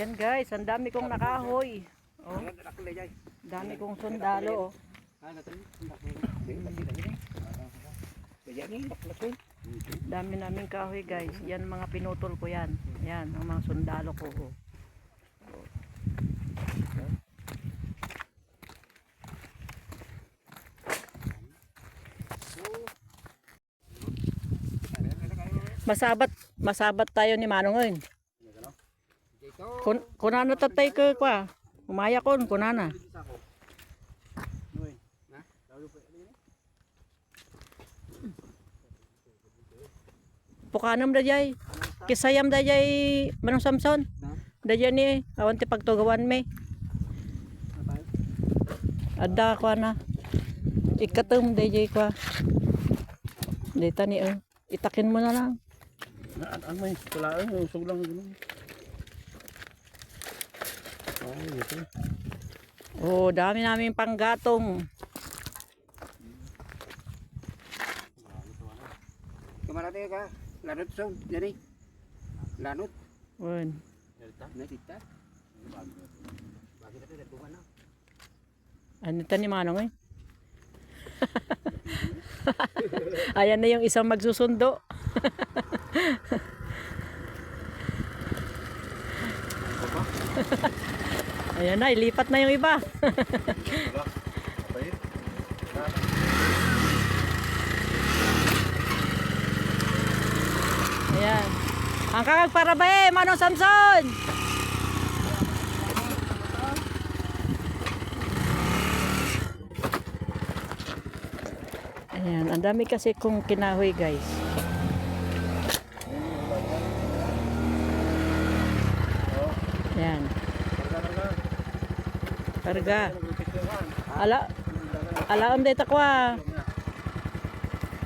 Yan guys, ang dami kong nakahoy. Oh, dami kong sundalo. Oh. Dami namin kahoy guys. Yan mga pinutol ko yan. Yan, ang mga sundalo ko. Oh. Masabat, masabat tayo ni Manong ngayon. Kun kunana tatay ko kwa. Umaya kon kunana. Pukanam da jay. Kisayam da jay Manong Samson. Da jay ni awan ti pagtugawan me. Ada kwa na. Ikatum da jay kwa. Dita ni oh. Itakin mo na lang. Ano may wala ang usog lang ganun. Oh, ito. Oh, dami namin panggatong. Kamarate ka, lanot song, jadi. Lanot, Yun. na kita. Bakit natin natuman na? Ano ito ni Manong eh? Ayan na yung isang magsusundo. Ayan na, ilipat na yung iba. Ayan. Ang kakag para ba eh, Manong Samson? Ayan, ang dami kasi kong kinahoy guys. Ayan. Karga. Ala, alaam dito ko ah.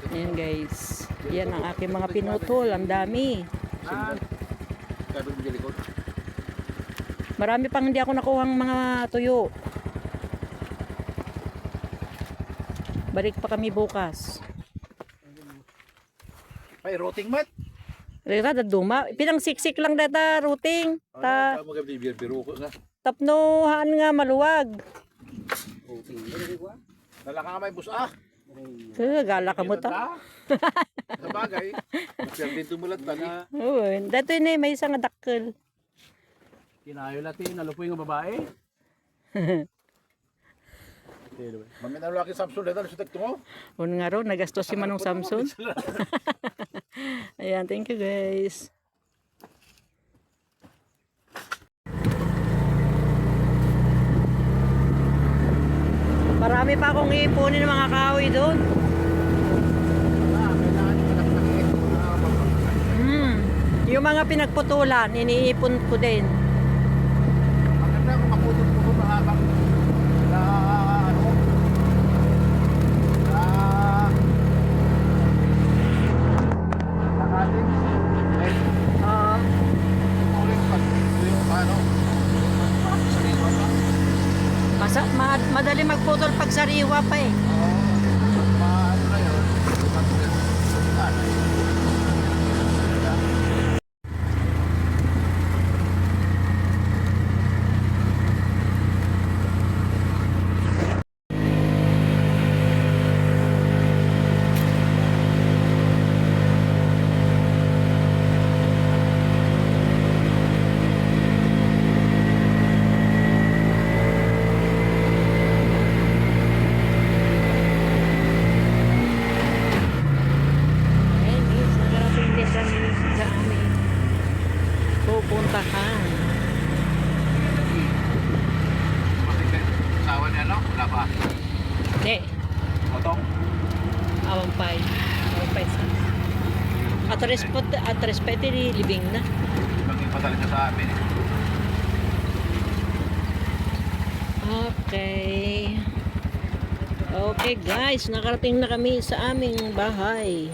Ayan guys. Yan ang aking mga pinutol. Ang dami. Marami pang hindi ako nakuhang mga tuyo. Balik pa kami bukas. Ay, rotting mat. Rira, daduma. Pinang siksik lang data, routing. Ta, Ano biro ko na. tapnohan nga maluwag. Dala ka nga may bus ah. Eh, gala ka mo ta. Sa bagay. Kasi din tumulat tani. Oo, dato yun eh, may isang dakkel. Kinayo natin, nalupoy ng babae. Mami na laki Samsung dito sa mo. Un nga ro, nagastos si Manong Samson. Ayan, thank you guys. Marami pa akong iipunin ng mga kahoy doon. Hmm. Yung mga pinagputulan, iniipon ko din. Maganda kung maputol-putol na habang na ano na nakating eh Oo. ulit pag yung ano sariwa pa Masa, ma- madali magputol pag sariwa pa eh. maano na yun Ayan guys, nagarating din kami sa aming pupuntahan. Sawa niya no? Wala pa. Hindi, Otong? awang pay. Awang pay sa. Atres po, atres pa ito libing na. Maging pasalit siya sa amin. eh. Okay. Okay guys, nakarating na kami sa aming bahay.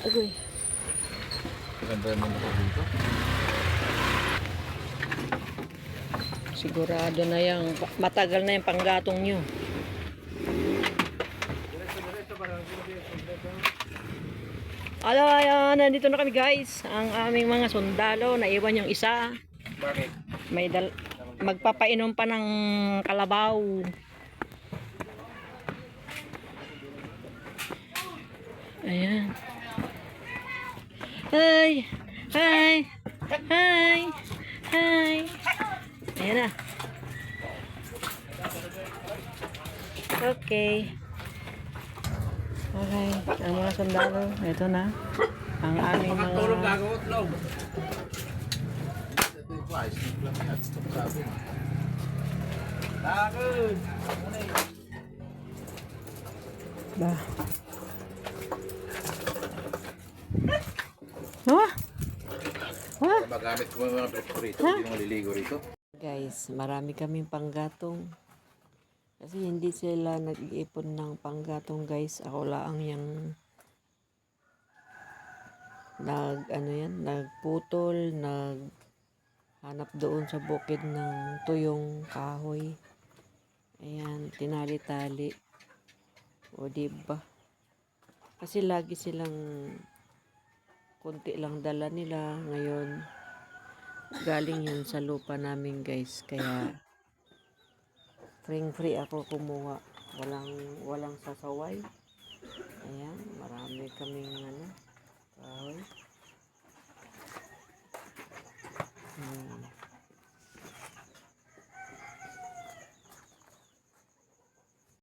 Agoy. Ganda naman ako dito. Sigurado na yung, matagal na yung panggatong nyo. Ala, ayan, nandito na kami guys. Ang aming mga sundalo, naiwan yung isa. Bakit? May dal magpapainom pa ng kalabaw. Ayan. Hi! Hi! Hi! Hi! Ayan na. Okay. Okay. Ang mga sundalo. Ito na. Ang aming mga... yan. Sabi. Lakad! Ba. Oh! Magamit ko mga presko rito. Hindi mo maliligo rito. Guys, marami kaming panggatong. Kasi hindi sila nag-iipon ng panggatong guys. Ako lang yung nag ano yan, nagputol, nag hanap doon sa bukid ng tuyong kahoy. Ayan, tinali-tali. O diba? Kasi lagi silang konti lang dala nila ngayon galing yun sa lupa namin guys kaya free free ako kumuha. Walang walang sasaway. Ayan marami kaming ano